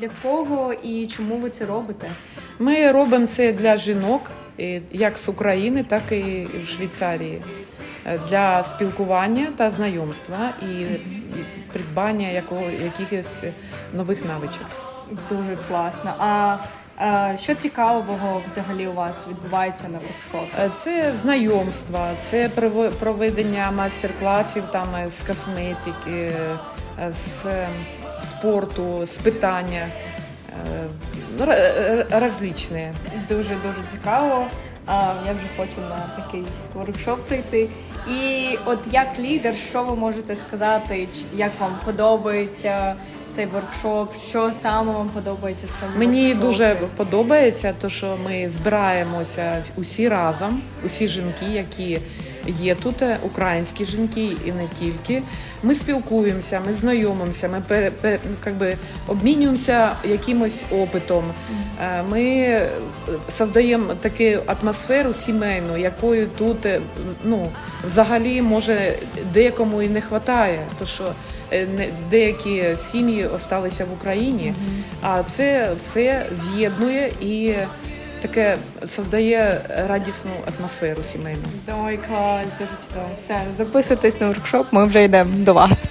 для кого і чому ви це робите? Ми робимо це для жінок, як з України, так і в Швейцарії. Е, Для спілкування та знайомства і, придбання якихось нових навичок. Дуже класно. А, а що цікавого взагалі у вас відбувається на воркшопі? Е, Це знайомства, це проведення майстер-класів там е, з косметики, е, з е, спорту, з питання е, ну, е, различні. Дуже дуже цікаво. Я вже хочу на такий воркшоп прийти. І от як лідер, що ви можете сказати, як вам подобається цей воркшоп? Що саме вам подобається в цьому Мені воркшопі? дуже подобається, то що ми збираємося усі разом, усі жінки, які є тут, е, українські жінки і не тільки. Ми спілкуємося, ми знайомимося, ми пере, пере, ну, би, обмінюємося якимось опитом. Е, Ми е, создаємо таку атмосферу сімейну, якої тут ну, взагалі може деякому і не вистачає. То що деякі сім'ї залишилися в Україні, а це все з'єднує і таке создає радісну атмосферу сімейну. Ой, клас, дуже чудово. Все, записуйтесь на воркшоп, ми вже йдемо до вас.